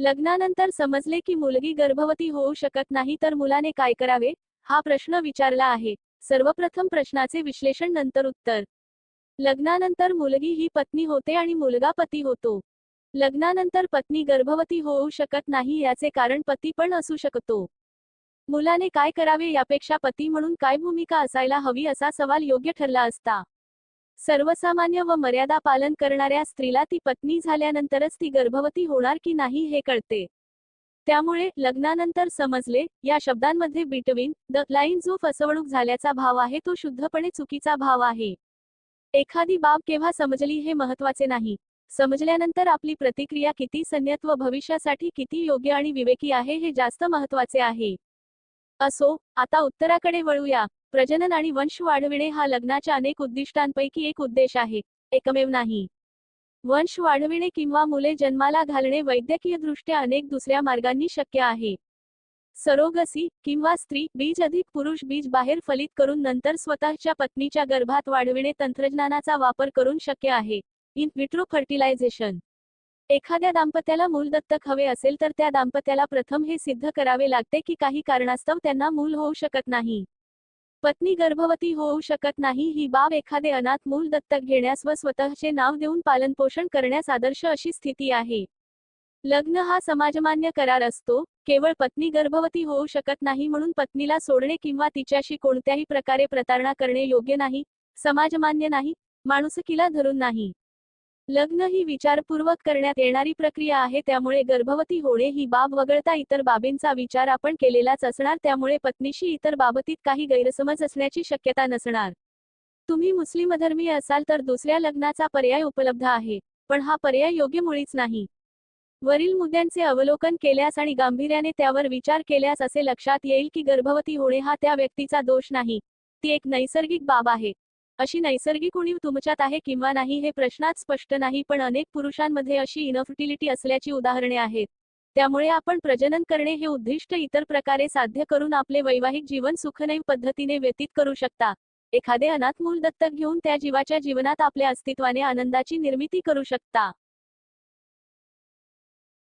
लग्नानंतर समजले की मुलगी गर्भवती होऊ शकत नाही तर मुलाने काय करावे? हा प्रश्न विचारला आहे. सर्वप्रथम प्रश्नाचे विश्लेषण नंतर उत्तर. लग्नानंतर मुलगी ही पत्नी होते आणि मुलगा पती होतो. लग्नानंतर पत्नी गर्भवती होऊ शकत नाही याचे कारण पती पण असू शकतो. मुलाने काय करावे यापेक्षा पती म्हणून काय भूमिका असायला हवी असा सवाल योग्य ठरला असता. सर्वसामान्य व मर्यादा पालन करणाऱ्या स्त्रीला ती पत्नी झाल्यानंतरच ती गर्भवती होणार की नाही हे कळते. त्यामुळे लग्नानंतर समजले या शब्दांमध्ये बिटवीन द लाईन जो फसवणूक झाल्याचा भाव आहे तो शुद्धपणे चुकीचा भाव आहे. एखादी बाब केव्हा समजली हे महत्त्वाचे नाही. समजल्यानंतर आपली प्रतिक्रिया किती संयत व भविष्यासाठी किती योग्य आणि विवेकी आहे हे जास्त महत्त्वाचे आहे. असो आता उत्तराकडे वळूया. प्रजनन आणि वंश वाढविणे हा लग्नाच्या अनेक उद्दिष्टांपैकी एक उद्देश आहे. एकमेव नाही. वंश वाढविणे किंवा मुले जन्माला घालणे वैद्यकीय दृष्ट्या अनेक दुसऱ्या मार्गांनी शक्य आहे. सरोगसी किंवा स्त्री बीज अधिक पुरुष बीज बाहेर फलित करून नंतर स्वतःच्या पत्नीच्या गर्भात वाढविणे तंत्रज्ञानाचा वापर करून शक्य आहे. In vitro fertilisation. एखाद्या दाम्पत्याला मूल दत्तक हवे असेल तर त्या दाम्पत्याला प्रथम हे सिद्ध करावे लागते की काही कारणास्तव त्यांना मूल होऊ शकत नाही. पत्नी गर्भवती होऊ शकत नाही. ही बाब एखादे अनाथ मूल दत्तक घेण्यास व स्वतःचे नाव देऊन पालनपोषण करण्यास आदर्श अशी स्थिती आहे. लग्न हा समाजमान्य करार असतो. केवळ पत्नी गर्भवती होऊ शकत नाही म्हणून पत्नीला सोडणे किंवा तिच्याशी कोणत्याही प्रकारे प्रतारणा करणे योग्य नाही. समाजमान्य नाही. माणुसकीला धरून नाही. लग्न ही विचारपूर्वक करण्यात येणारी प्रक्रिया आहे त्यामुळे गर्भवती होणे ही बाब वगळता इतर बाबींचा विचार आपण केलेलाच असणार त्यामुळे पत्नीशी इतर बाबतीत काही गैरसमज असण्याची शक्यता नसणार. तुम्ही मुस्लिम धर्मीय असाल तर दुसऱ्या लग्नाचा पर्याय उपलब्ध आहे पण हा पर्याय योग्य मुळीच नाही. वरील मुद्द्यांचे अवलोकन केल्यास आणि गांभीर्याने त्यावर विचार केल्यास असे लक्षात येईल की गर्भवती होणे हा त्या व्यक्तीचा दोष नाही ती एक नैसर्गिक बाब आहे. अशी नैसर्गिक उणीव तुमच्यात आहे किंवा नाही हे प्रश्नात स्पष्ट नाही पण अनेक पुरुषांमध्ये अशी इनफर्टिलिटी असल्याची उदाहरणे आहेत. त्यामुळे आपण प्रजनन करणे हे उद्दिष्ट इतर प्रकारे साध्य करून आपले वैवाहिक जीवन सुखनैव पद्धतीने व्यतीत करू शकता. एखादे अनाथ मूल दत्तक घेऊन त्या जीवाच्या जीवनात आपल्या अस्तित्वाने आनंदाची निर्मिती करू शकता.